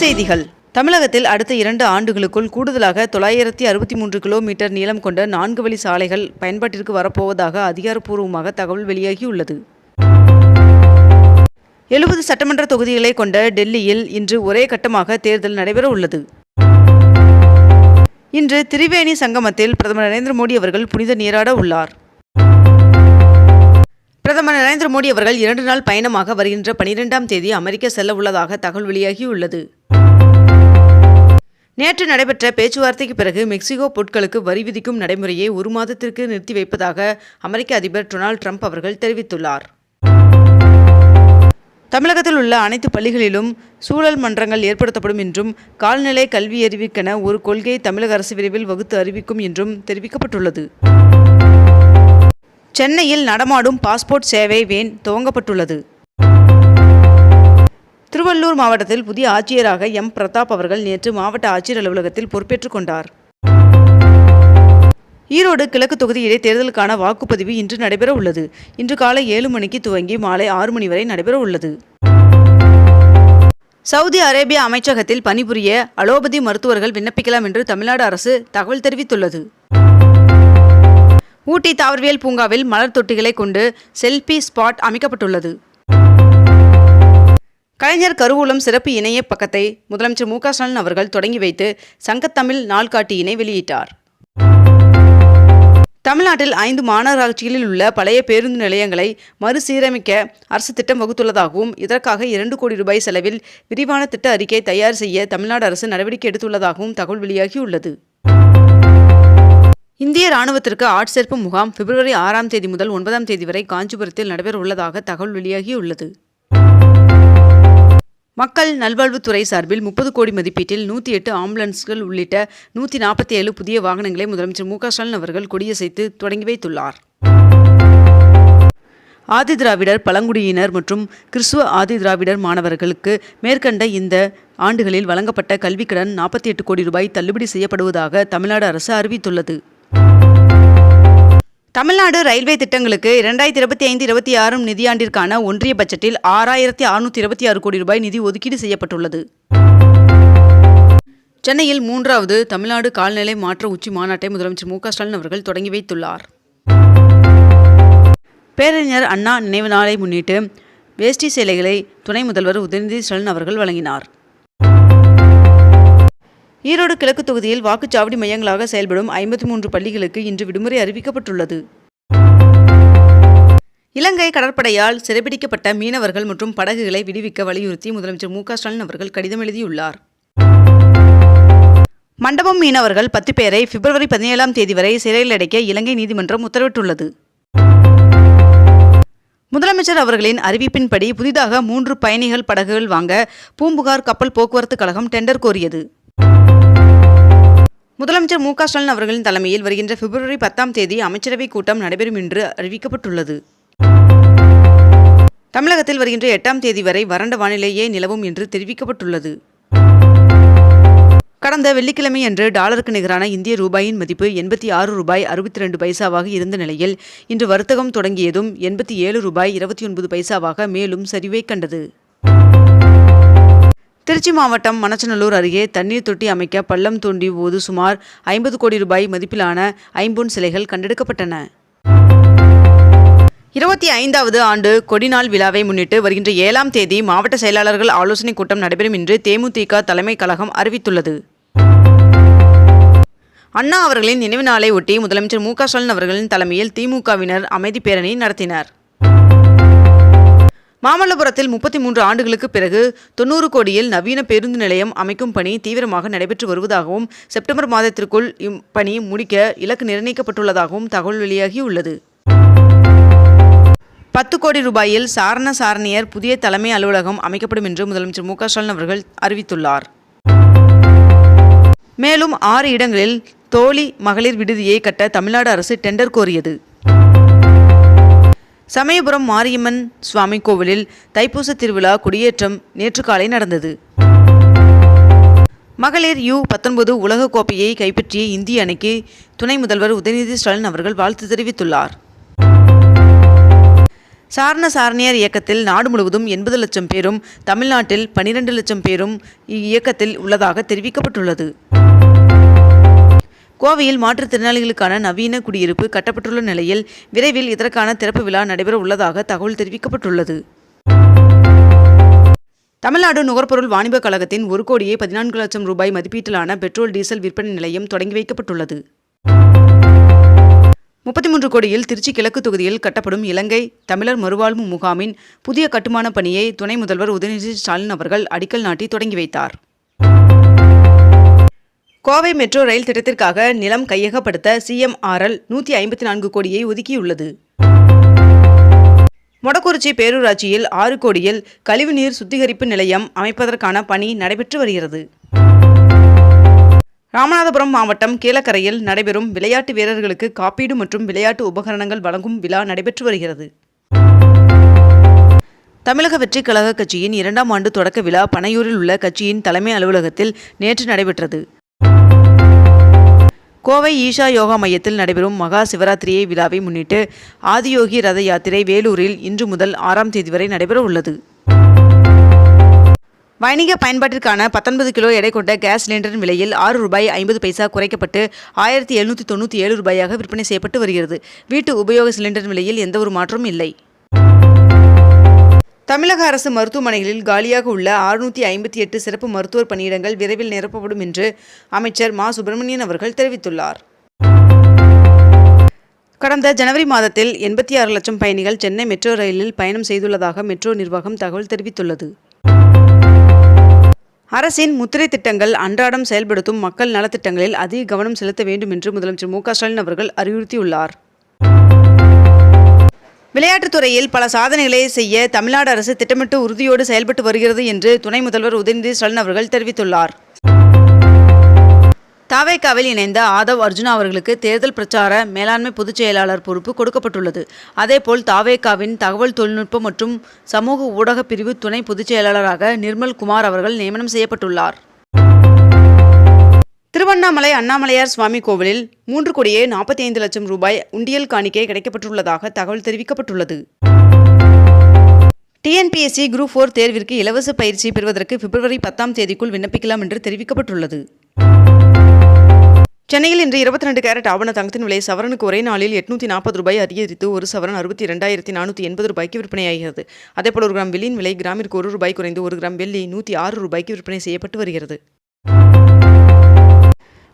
செய்திகள். தமிழகத்தில் அடுத்த இரண்டு ஆண்டுகளுக்குள் கூடுதலாக தொள்ளாயிரத்தி அறுபத்தி மூன்று கிலோமீட்டர் நீளம் கொண்ட நான்கு வழி சாலைகள் பயன்பாட்டிற்கு வரப்போவதாக அதிகாரப்பூர்வமாக தகவல் வெளியாகியுள்ளது. எழுபது சட்டமன்ற தொகுதிகளை கொண்ட டெல்லியில் இன்று ஒரே கட்டமாக தேர்தல் நடைபெற உள்ளது இன்று திரிவேணி சங்கமத்தில் பிரதமர் நரேந்திர மோடி அவர்கள் புனித நீராட உள்ளார். பிரதமர் நரேந்திர மோடி அவர்கள் இரண்டு நாள் பயணமாக வருகின்ற பனிரெண்டாம் தேதி அமெரிக்க செல்ல உள்ளதாக தகவல் வெளியாகியுள்ளது. நேற்று நடைபெற்ற பேச்சுவார்த்தைக்கு பிறகு மெக்சிகோ பொருட்களுக்கு வரி விதிக்கும் நடைமுறையை ஒரு மாதத்திற்கு நிறுத்தி வைப்பதாக அமெரிக்க அதிபர் டொனால்ட் ட்ரம்ப் அவர்கள் தெரிவித்துள்ளார். தமிழகத்தில் உள்ள அனைத்து பள்ளிகளிலும் சூழல் மன்றங்கள் ஏற்படுத்தப்படும் என்றும் கால்நிலை கல்வி அறிவிக்கென ஒரு கொள்கையை தமிழக அரசு விரைவில் வகுத்து அறிவிக்கும் என்றும் தெரிவிக்கப்பட்டுள்ளது. சென்னையில் நடமாடும் பாஸ்போர்ட் சேவை வேன் துவங்கப்பட்டுள்ளது. திருவள்ளூர் மாவட்டத்தில் புதிய ஆட்சியராக எம். பிரதாப் அவர்கள் நேற்று மாவட்ட ஆட்சியர் அலுவலகத்தில் பொறுப்பேற்றுக் கொண்டார். ஈரோடு கிழக்கு தொகுதி இடைத்தேர்தலுக்கான வாக்குப்பதிவு இன்று நடைபெற உள்ளது. இன்று காலை ஏழு மணிக்கு துவங்கி மாலை ஆறு மணி வரை நடைபெற உள்ளது. சவுதி அரேபிய அமைச்சகத்தில் பணிபுரிய அலோபதி மருத்துவர்கள் விண்ணப்பிக்கலாம் என்று தமிழ்நாடு அரசு தகவல் தெரிவித்துள்ளது. ஊட்டி தாவரவியல் பூங்காவில் மலர் தொட்டிகளை கொண்டு செல்பி ஸ்பாட் அமைக்கப்பட்டுள்ளது. கலைஞர் கருவூலம் சிறப்பு இணைய பக்கத்தை முதலமைச்சர் மு க ஸ்டாலின் அவர்கள் தொடங்கி வைத்து சங்கத்தமிழ் நாள்காட்டியினை வெளியிட்டார். தமிழ்நாட்டில் ஐந்து மாநகராட்சிகளில் உள்ள பழைய பேருந்து நிலையங்களை மறுசீரமைக்க அரசு திட்டம் வகுத்துள்ளதாகவும் இதற்காக இரண்டு கோடி ரூபாய் செலவில் விரிவான திட்ட அறிக்கை தயார் செய்ய தமிழ்நாடு அரசு நடவடிக்கை எடுத்துள்ளதாகவும் தகவல் வெளியாகியுள்ளது. இந்திய ராணுவத்திற்கு ஆட்சேர்ப்பு முகாம் பிப்ரவரி ஆறாம் தேதி முதல் ஒன்பதாம் தேதி வரை காஞ்சிபுரத்தில் நடைபெற உள்ளதாக தகவல் வெளியாகியுள்ளது. மக்கள் நல்வாழ்வுத்துறை சார்பில் முப்பது கோடி மதிப்பீட்டில் நூற்றி எட்டு ஆம்புலன்ஸ்கள் உள்ளிட்ட நூற்றி நாற்பத்தி ஏழு புதிய வாகனங்களை முதலமைச்சர் மு க ஸ்டாலின் அவர்கள் கொடியசைத்து தொடங்கி வைத்துள்ளார். ஆதிதிராவிடர் பழங்குடியினர் மற்றும் கிறிஸ்துவ ஆதிதிராவிடர் மாணவர்களுக்கு மேற்கண்ட இந்த ஆண்டுகளில் வழங்கப்பட்ட கல்விக்கடன் நாற்பத்தி எட்டு கோடி ரூபாய் தள்ளுபடி செய்யப்படுவதாக தமிழ்நாடு அரசு அறிவித்துள்ளது. தமிழ்நாடு ரயில்வே திட்டங்களுக்கு இரண்டாயிரத்தி இருபத்தி ஐந்து இருபத்தி ஆறும் நிதியாண்டிற்கான ஒன்றிய பட்ஜெட்டில் ஆறாயிரத்தி அறுநூற்றி இருபத்தி ஆறு கோடி ரூபாய் நிதி ஒதுக்கீடு செய்யப்பட்டுள்ளது. சென்னையில் மூன்றாவது தமிழ்நாடு கால்நிலை மாற்ற உச்சி மாநாட்டை முதலமைச்சர் மு ஸ்டாலின் அவர்கள் தொடங்கி வைத்துள்ளார். பேரறிஞர் அண்ணா நினைவு நாளை முன்னிட்டு வேஷ்டி சேலைகளை துணை முதல்வர் உதயநிதி ஸ்டாலின் அவர்கள் வழங்கினார். ஈரோடு கிழக்கு தொகுதியில் வாக்குச்சாவடி மையங்களாக செயல்படும் ஐம்பத்தி மூன்று பள்ளிகளுக்கு இன்று விடுமுறை அறிவிக்கப்பட்டுள்ளது. இலங்கை கடற்படையால் சிறைபிடிக்கப்பட்ட மீனவர்கள் மற்றும் படகுகளை விடுவிக்க வலியுறுத்தி முதலமைச்சர் மு ஸ்டாலின் அவர்கள் கடிதம் எழுதியுள்ளார். மண்டபம் மீனவர்கள் பத்து பேரை பிப்ரவரி பதினேழாம் தேதி வரை சிறையில் அடைக்க இலங்கை நீதிமன்றம் உத்தரவிட்டுள்ளது. முதலமைச்சர் அவர்களின் அறிவிப்பின்படி புதிதாக மூன்று பயணிகள் படகுகள் வாங்க பூம்புகார் கப்பல் போக்குவரத்து கழகம் டெண்டர் கோரியது. முதலமைச்சர் மு க ஸ்டாலின் அவர்களின் தலைமையில் வருகின்ற பிப்ரவரி பத்தாம் தேதி அமைச்சரவைக் கூட்டம் நடைபெறும் என்று அறிவிக்கப்பட்டுள்ளது. தமிழகத்தில் வருகின்ற எட்டாம் தேதி வரை வறண்ட வானிலையே நிலவும் என்று தெரிவிக்கப்பட்டுள்ளது. கடந்த வெள்ளிக்கிழமை அன்று டாலருக்கு நிகரான இந்திய ரூபாயின் மதிப்பு எண்பத்தி ஆறு ரூபாய் அறுபத்தி ரெண்டு பைசாவாக இருந்த நிலையில் இன்று வர்த்தகம் தொடங்கியதும் எண்பத்தி ஏழு ரூபாய் இருபத்தி ஒன்பது பைசாவாக மேலும் சரிவை கண்டது. திருச்சி மாவட்டம் மணச்சநல்லூர் அருகே தண்ணீர் தொட்டி அமைக்க பள்ளம் தோண்டிய போது சுமார் ஐம்பது கோடி ரூபாய் மதிப்பிலான ஐம்பொன் சிலைகள் கண்டெடுக்கப்பட்டன. இருபத்தி ஐந்தாவது ஆண்டு கொடிநாள் விழாவை முன்னிட்டு வருகின்ற ஏழாம் தேதி மாவட்ட செயலாளர்கள் ஆலோசனைக் கூட்டம் நடைபெறும் என்று தேமுதிக தலைமை கழகம் அறிவித்துள்ளது. அண்ணா அவர்களின் நினைவு நாளை ஒட்டி முதலமைச்சர் மு க ஸ்டாலின் அவர்களின் தலைமையில் திமுகவினர் அமைதி பேரணி நடத்தினர். மாமல்லபுரத்தில் முப்பத்தி மூன்று ஆண்டுகளுக்கு பிறகு தொண்ணூறு கோடியில் நவீன பேருந்து நிலையம் அமைக்கும் பணி தீவிரமாக நடைபெற்று வருவதாகவும் செப்டம்பர் மாதத்திற்குள் இப்பணி முடிக்க இலக்கு நிர்ணயிக்கப்பட்டுள்ளதாகவும் தகவல் வெளியாகியுள்ளது. பத்து கோடி ரூபாயில் சாரண சாரணியர் புதிய தலைமை அலுவலகம் அமைக்கப்படும் என்று முதலமைச்சர் மு க ஸ்டாலின் அவர்கள் அறிவித்துள்ளார். மேலும் ஆறு இடங்களில் தோழி மகளிர் விடுதியை கட்ட தமிழ்நாடு அரசு டெண்டர் கோரியது. சமயபுரம் மாரியம்மன் சுவாமி கோவிலில் தைப்பூச திருவிழா கொடியேற்றம் நேற்று காலை நடந்தது. மகளிர் யூ பத்தொன்பது உலகக்கோப்பையை கைப்பற்றிய இந்திய அணிக்கு துணை முதல்வர் உதயநிதி ஸ்டாலின் அவர்கள் வாழ்த்து தெரிவித்துள்ளார். சாரண சாரணியர் இயக்கத்தில் நாடு முழுவதும் எண்பது லட்சம் பேரும் தமிழ்நாட்டில் பனிரெண்டு லட்சம் பேரும் இயக்கத்தில் உள்ளதாக தெரிவிக்கப்பட்டுள்ளது. கோவையில் மாற்றுத்திறனாளிகளுக்கான நவீன குடியிருப்பு கட்டப்பட்டுள்ள நிலையில் விரைவில் இதற்கான திறப்பு விழா நடைபெற உள்ளதாக தகவல் தெரிவிக்கப்பட்டுள்ளது. தமிழ்நாடு நுகர்பொருள் வாணிபக் கழகத்தின் ஒரு கோடியே பதினான்கு லட்சம் ரூபாய் மதிப்பீட்டிலான பெட்ரோல் டீசல் விற்பனை நிலையம் தொடங்கி வைக்கப்பட்டுள்ளது. முப்பத்தி மூன்று கோடியில் திருச்சி கிழக்கு தொகுதியில் கட்டப்படும் இலங்கை தமிழர் மறுவாழ்வு முகாமின் புதிய கட்டுமான பணியை துணை முதல்வர் உதயநிதி ஸ்டாலின் அவர்கள் அடிக்கல் நாட்டி தொடங்கி வைத்தார். கோவை மெட்ரோ ரயில் திட்டத்திற்காக நிலம் கையகப்படுத்த சிஎம்ஆர்எல் நூற்றி ஐம்பத்தி நான்கு கோடியை ஒதுக்கியுள்ளது. மொடக்குறிச்சி பேரூராட்சியில் ஆறு கோடியில் கழிவுநீர் சுத்திகரிப்பு நிலையம் அமைப்பதற்கான பணி நடைபெற்று வருகிறது. ராமநாதபுரம் மாவட்டம் கீழக்கரையில் நடைபெறும் விளையாட்டு வீரர்களுக்கு காப்பீடு மற்றும் விளையாட்டு உபகரணங்கள் வழங்கும் விழா நடைபெற்று வருகிறது. தமிழக வெற்றிக் கழக கட்சியின் இரண்டாம் ஆண்டு தொடக்க விழா பனையூரில் உள்ள கட்சியின் தலைமை அலுவலகத்தில் நேற்று நடைபெற்றது. கோவை ஈஷா யோகா மையத்தில் நடைபெறும் மகா சிவராத்திரியை விழாவை முன்னிட்டு ஆதியோகி ரத யாத்திரை வேலூரில் இன்று முதல் ஆறாம் தேதி வரை நடைபெற உள்ளது. வணிக பயன்பாட்டிற்கான பத்தொன்பது கிலோ எடை கொண்ட கேஸ் சிலிண்டரின் விலையில் ஆறு ரூபாய் ஐம்பது பைசா குறைக்கப்பட்டு ஆயிரத்தி எழுநூற்றி தொண்ணூற்றி ஏழு ரூபாயாக விற்பனை செய்யப்பட்டு வருகிறது. வீட்டு உபயோக சிலிண்டர் விலையில் எந்தவொரு மாற்றமும் இல்லை. தமிழக அரசு மருத்துவமனைகளில் காலியாக உள்ள அறுநூற்றி ஐம்பத்தி எட்டு சிறப்பு மருத்துவர் பணியிடங்கள் விரைவில் நிரப்பப்படும் என்று அமைச்சர் மா. சுப்பிரமணியன் அவர்கள் தெரிவித்துள்ளார். கடந்த ஜனவரி மாதத்தில் எண்பத்தி ஆறு லட்சம் பயணிகள் சென்னை மெட்ரோ ரயிலில் பயணம் செய்துள்ளதாக மெட்ரோ நிர்வாகம் தகவல் தெரிவித்துள்ளது. அரசின் முத்திரை திட்டங்கள் அன்றாடம் செயல்படுத்தும் மக்கள் நலத்திட்டங்களில் அதிக கவனம் செலுத்த வேண்டும் என்று முதலமைச்சர் மு. ஸ்டாலின் அவர்கள் அறிவுறுத்தியுள்ளார். விளையாட்டுத் துறையில் பல சாதனைகளை செய்ய தமிழ்நாடு அரசு திட்டமிட்டு உறுதியோடு செயல்பட்டு வருகிறது என்று துணை முதல்வர் உதயநிதி ஸ்டாலின் அவர்கள் தெரிவித்துள்ளார். தாவேக்காவில் இணைந்த ஆதவ் அர்ஜுனா அவர்களுக்கு தேர்தல் பிரச்சார மேலாண்மை பொதுச் செயலாளர் பொறுப்பு கொடுக்கப்பட்டுள்ளது. அதேபோல் தாவேக்காவின் தகவல் தொழில்நுட்பம் மற்றும் சமூக ஊடக பிரிவு துணை பொதுச் செயலாளராக நிர்மல் குமார் அவர்கள் நியமனம் செய்யப்பட்டுள்ளார். திருவண்ணாமலை அண்ணாமலையார் சுவாமி கோவிலில் மூன்று கோடியே நாற்பத்தி ஐந்து லட்சம் ரூபாய் உண்டியல் காணிக்கை கிடைக்கப்பட்டுள்ளதாக தகவல் தெரிவிக்கப்பட்டுள்ளது. டிஎன்பிஎஸ்சி குரூப் ஃபோர் தேர்விற்கு இலவச பயிற்சி பெறுவதற்கு பிப்ரவரி பத்தாம் தேதிக்குள் விண்ணப்பிக்கலாம் என்று தெரிவிக்கப்பட்டுள்ளது. சென்னையில் இன்று இருபத்தி ரெண்டு கேரட் ஆவண தங்கத்தின் விலை சவரனுக்கு ஒரே நாளில் எட்நூற்றி நாற்பது ரூபாய் அதிகரித்து ஒரு சவரன் அறுபத்தி இரண்டாயிரத்தி நானூற்றி எண்பது ரூபாய்க்கு விற்பனையாகிறது. அதேபோல் ஒரு கிராம் வெள்ளியின் விலை கிராமிற்கு ஒரு ரூபாய் குறைந்து ஒரு கிராம் வெள்ளி நூற்றி ஆறு ரூபாய்க்கு விற்பனை செய்யப்பட்டு வருகிறது.